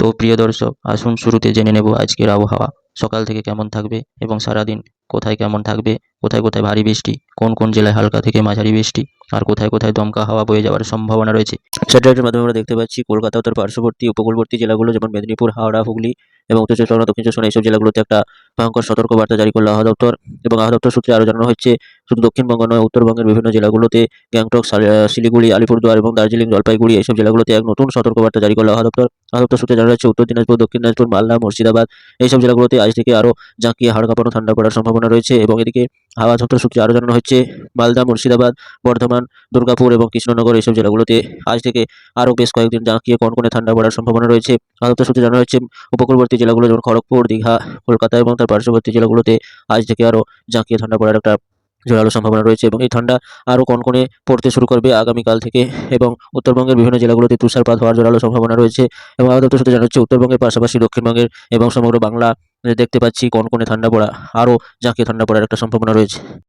তো প্রিয় দর্শক, আসুন শুরুতে জেনে নেব আজকের আবহাওয়া। সকাল থেকে কেমন থাকবে এবং সারাদিন কোথায় কেমন থাকবে, কোথায় কোথায় ভারী বৃষ্টি, কোন কোন জেলায় হালকা থেকে মাঝারি বৃষ্টি, আর কোথায় কোথায় দমকা হাওয়া বয়ে যাওয়ার সম্ভাবনা রয়েছে। স্যাটেলাইটের মাধ্যমে আমরা দেখতে পাচ্ছি, কলকাতা ও তার পার্শ্ববর্তী, উপকূলবর্তী জেলাগুলো যেমন মেদিনীপুর, হাওড়া, হুগলি এবং উত্তর চব্বিশ দক্ষিণ চব্বিশ এইসব জেলাগুলোতে একটা ভয়ঙ্কর সতর্কবার্তা জারি করল আবহাওয়া দপ্তর এবং আবহাওয়া দপ্তর সূত্রে আরও জানানো হচ্ছে, শুধু দক্ষিণবঙ্গ নয়, উত্তরবঙ্গের বিভিন্ন জেলাগুলোতে গ্যাংটক শিলিগুড়ি, আলিপুরদুয়ার এবং দার্জিলিং, জলপাইগুড়ি এইসব জেলাগুলোতে এক নতুন সতর্কবার্তা জারি করল আবহাওয়া দপ্তর। আবহাওয়া দপ্তর সূত্রে জানা যাচ্ছে, উত্তর দিনাজপুর, দক্ষিণ দিনাজপুর, মালদা, মুর্শিদাবাদ, এইসব জেলাগুলোতে আজ থেকে আরও জাঁকিয়ে হাড় কাঁপানো ঠান্ডা পড়ার সম্ভাবনা রয়েছে এবং এদিকে হাওয়া দপ্তর সূত্রে আরও জানানো হচ্ছে, মালদা, মুর্শিদাবাদ, বর্ধমান, দুর্গাপুর এবং কৃষ্ণনগর এইসব জেলাগুলোতে। আজ থেকে আরও বেশ কয়েকদিন জাঁকিয়ে কনকনে ঠান্ডা পড়ার সম্ভাবনা রয়েছে। হাওয়া দপ্তর সূত্রে জানানো হচ্ছে উপকূলবর্তী জেলাগুলো যেমন খড়গপুর, দীঘা, কলকাতা এবং তার পার্শ্ববর্তী জেলাগুলোতে। আজ থেকে আরও জাঁকিয়ে ঠান্ডা পড়ার একটা জোরালো সম্ভাবনা রয়েছে এবং এই ঠান্ডা আরও কনকনে পড়তে শুরু করবে আগামীকাল থেকে এবং উত্তরবঙ্গের বিভিন্ন জেলাগুলোতে তুষারপাত হওয়ার জোরালো সম্ভাবনা রয়েছে। এবং আবহাওয়া দপ্তর সূত্রে জানা যাচ্ছে উত্তরবঙ্গের পাশাপাশি দক্ষিণবঙ্গের এবং সমগ্র বাংলা দেখতে পাচ্ছি কনকনে ঠান্ডা পড়া আরও জাঁকিয়ে ঠান্ডা পড়ার একটা সম্ভাবনা রয়েছে।